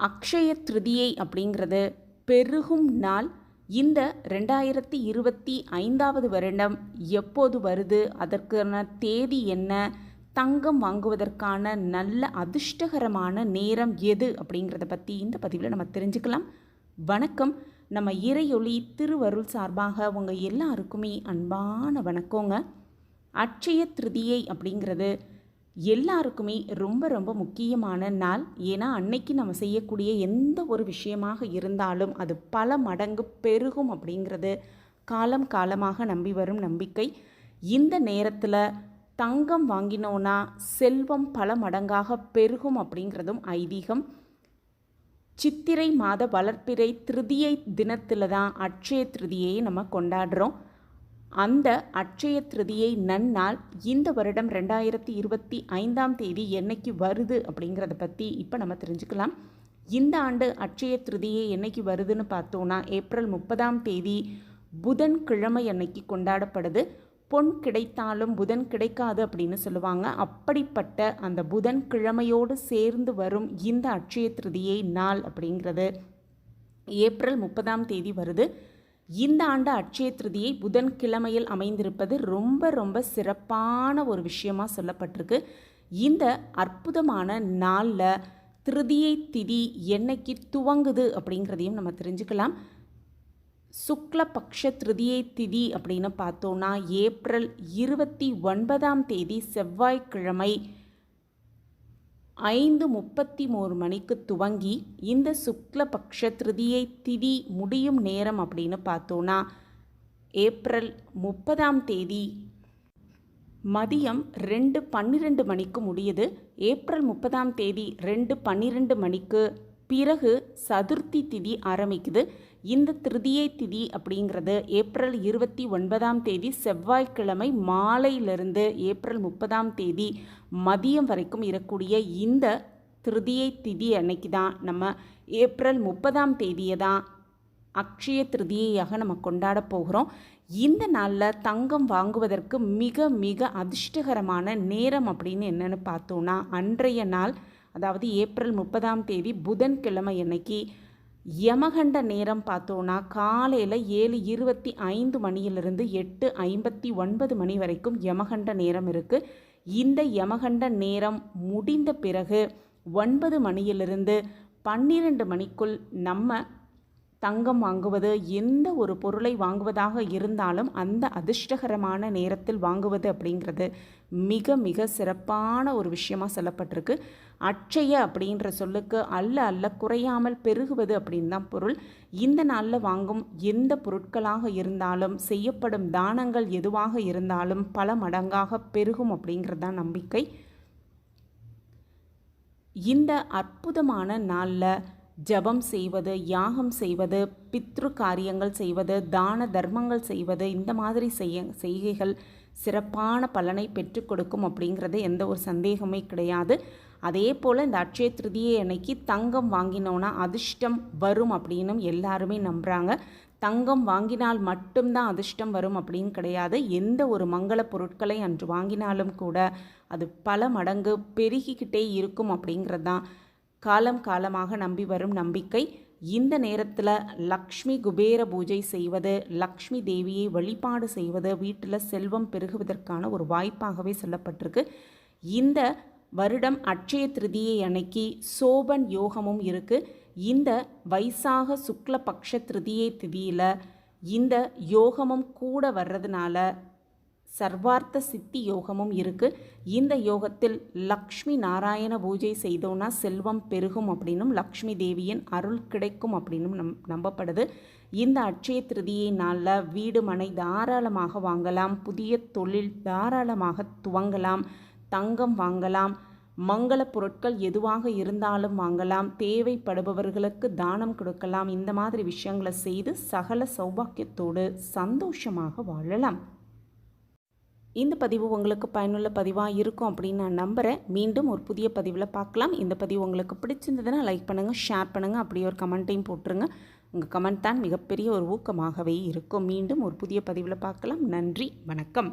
அக்ஷய திருதியை அப்படிங்கிறது பெருகும் நாள். இந்த ரெண்டாயிரத்தி இருபத்தி ஐந்தாவது வருடம் எப்போது வருது? அதற்கான தேதி என்ன? தங்கம் வாங்குவதற்கான நல்ல அதிர்ஷ்டகரமான நேரம் எது? அப்படிங்கிறத பற்றி இந்த பதிவில் நம்ம தெரிஞ்சுக்கலாம். வணக்கம். நம்ம இறையொளி திருவருள் சார்பாக உங்கள் எல்லாருக்குமே அன்பான வணக்கங்க. அட்சய திருதியை அப்படிங்கிறது எல்லாருக்குமே ரொம்ப ரொம்ப முக்கியமான நாள். ஏன்னா அன்னைக்கு நம்ம செய்யக்கூடிய எந்த ஒரு விஷயமாக இருந்தாலும் அது பல மடங்கு பெருகும் அப்படிங்கிறது காலம் காலமாக நம்பி வரும் நம்பிக்கை. இந்த நேரத்தில் தங்கம் வாங்கினோன்னா செல்வம் பல மடங்காக பெருகும் அப்படிங்கிறதும் ஐதீகம். சித்திரை மாத வளர்ப்பிறை திருதியை தினத்தில் தான் அட்சய திருதியை நம்ம கொண்டாடுறோம். அந்த அட்சய திருதியை நன்னால் இந்த வருடம் ரெண்டாயிரத்தி இருபத்தி ஐந்தாம் தேதி என்னைக்கு வருது அப்படிங்கிறத பற்றி இப்போ நம்ம தெரிஞ்சுக்கலாம். இந்த ஆண்டு அட்சய திருதியை என்னைக்கு வருதுன்னு பார்த்தோன்னா ஏப்ரல் முப்பதாம் தேதி புதன் கிழமை அன்னைக்கு கொண்டாடப்படுது. பொன் கிடைத்தாலும் புதன் கிடைக்காது அப்படின்னு சொல்லுவாங்க. அப்படிப்பட்ட அந்த புதன் கிழமையோடு சேர்ந்து வரும் இந்த அட்சய திருதியை நாள் அப்படிங்கிறது ஏப்ரல் முப்பதாம் தேதி வருது. இந்த ஆண்டு அட்சய திருதியை புதன்கிழமையில் அமைந்திருப்பது ரொம்ப ரொம்ப சிறப்பான ஒரு விஷயமாக சொல்லப்பட்டிருக்கு. இந்த அற்புதமான நாளில் திருதியை திதி என்னைக்கு துவங்குது அப்படிங்கிறதையும் நம்ம தெரிஞ்சுக்கலாம். சுக்லபக்ஷ திருதியை திதி அப்படின்னு பார்த்தோன்னா ஏப்ரல் இருபத்தி ஒன்பதாம் தேதி செவ்வாய்க்கிழமை ஐந்து முப்பத்தி மூணு மணிக்கு துவங்கி இந்த சுக்லபக்ஷ திருதியை திதி முடியும் நேரம் அப்படின்னு பார்த்தோன்னா ஏப்ரல் முப்பதாம் தேதி. மதியம் ரெண்டு பன்னிரெண்டு மணிக்கு முடியுது. ஏப்ரல் முப்பதாம் தேதி ரெண்டு பன்னிரெண்டு மணிக்கு பிறகு சதுர்த்தி திதி ஆரம்பிக்குது. இந்த திருதியை திதி அப்படிங்கிறது ஏப்ரல் இருபத்தி ஒன்பதாம் தேதி செவ்வாய்க்கிழமை மாலையிலிருந்து ஏப்ரல் முப்பதாம் தேதி மதியம் வரைக்கும் இருக்கக்கூடிய இந்த திருதியை திதி அன்னைக்கு தான் நம்ம ஏப்ரல் முப்பதாம் தேதியை தான் அக்ஷய திருதியையாக நம்ம கொண்டாட போகிறோம். இந்த நாளில் தங்கம் வாங்குவதற்கு மிக மிக அதிர்ஷ்டகரமான நேரம் அப்படின்னு என்னென்னு பார்த்தோன்னா அன்றைய நாள் அதாவது ஏப்ரல் முப்பதாம் தேதி புதன்கிழமை அன்னைக்கு யமகண்ட நேரம் பார்த்தோன்னா காலையில் ஏழு இருபத்தி ஐந்து மணியிலிருந்து எட்டு ஐம்பத்தி ஒன்பது மணி வரைக்கும் யமகண்ட நேரம் இருக்குது இந்த யமகண்ட நேரம் முடிந்த பிறகு ஒன்பது மணியிலிருந்து பன்னிரெண்டு மணிக்குள் நம்ம தங்கம் வாங்குவது எந்த ஒரு பொருளை வாங்குவதாக இருந்தாலும் அந்த அதிர்ஷ்டகரமான நேரத்தில் வாங்குவது அப்படிங்கிறது மிக மிக சிறப்பான ஒரு விஷயமாக சொல்லப்பட்டிருக்கு. அட்சய அப்படின்ற சொல்லுக்கு அல்ல அல்ல குறையாமல் பெருகுவது அப்படின்னு தான் பொருள். இந்த நாளில் வாங்கும் எந்த பொருட்களாக இருந்தாலும் செய்யப்படும் தானங்கள் எதுவாக இருந்தாலும் பல மடங்காக பெருகும் அப்படிங்கிறது தான் நம்பிக்கை. இந்த அற்புதமான நாளில் ஜபம் செய்வது யாகம் செய்வது பித்ரு காரியங்கள் செய்வது தான தர்மங்கள் செய்வது இந்த மாதிரி செய்ய செய்கைகள் சிறப்பான பலனை பெற்றுக் கொடுக்கும் அப்படிங்கிறது எந்த ஒரு சந்தேகமே கிடையாது. அதே போல் இந்த அட்சய திருதியை அன்னைக்கு தங்கம் வாங்கினோன்னா அதிர்ஷ்டம் வரும் அப்படின்னு எல்லாருமே நம்புகிறாங்க தங்கம் வாங்கினால் மட்டும்தான் அதிர்ஷ்டம் வரும் அப்படின்னு கிடையாது. எந்த ஒரு மங்கள பொருட்களை அன்று வாங்கினாலும் கூட அது பல மடங்கு பெருகிக்கிட்டே இருக்கும் அப்படிங்கிறது தான். காலம் காலமாக நம்பி வரும் நம்பிக்கை இந்த நேரத்தில் லக்ஷ்மி குபேர பூஜை செய்வது லக்ஷ்மி தேவியை வழிபாடு செய்வது வீட்டில் செல்வம் பெருகுவதற்கான ஒரு வாய்ப்பாகவே சொல்லப்பட்டிருக்கு. இந்த வருடம் அட்சய திருதியை அன்னைக்கு சோபன் யோகமும் இருக்குது இந்த வைசாக சுக்ல பக்ஷ திருதியை திதியில் இந்த யோகமும் கூட வர்றதுனால சர்வார்த்த சித்தி யோகமும் இருக்குது இந்த யோகத்தில் லக்ஷ்மி நாராயண பூஜை செய்தோன்னா செல்வம் பெருகும் அப்படின்னும் லக்ஷ்மி தேவியின் அருள் கிடைக்கும் அப்படின்னும் நம் நம்பப்படுது. இந்த அட்சய திருதியை நாளில் வீடு மனை தாராளமாக வாங்கலாம். புதிய தொழில் தாராளமாக துவங்கலாம். தங்கம் வாங்கலாம். மங்கள பொருட்கள் எதுவாக இருந்தாலும் வாங்கலாம். தேவைப்படுபவர்களுக்கு தானம் கொடுக்கலாம். இந்த மாதிரி விஷயங்களை செய்து சகல சௌபாக்கியத்தோடு சந்தோஷமாக வாழலாம். இந்த பதிவு உங்களுக்கு பயனுள்ள பதிவாக இருக்கும் அப்படின்னு நான் நம்புகிறேன் மீண்டும் ஒரு புதிய பதிவில் பார்க்கலாம். இந்த பதிவு உங்களுக்கு பிடிச்சிருந்ததுன்னா லைக் பண்ணுங்கள் ஷேர் பண்ணுங்கள் அப்படியே ஒரு கமெண்ட்டையும் போட்டுருங்க. உங்கள் கமெண்ட் தான் மிகப்பெரிய ஒரு ஊக்கமாகவே இருக்கும். மீண்டும் ஒரு புதிய பதிவில் பார்க்கலாம். நன்றி வணக்கம்.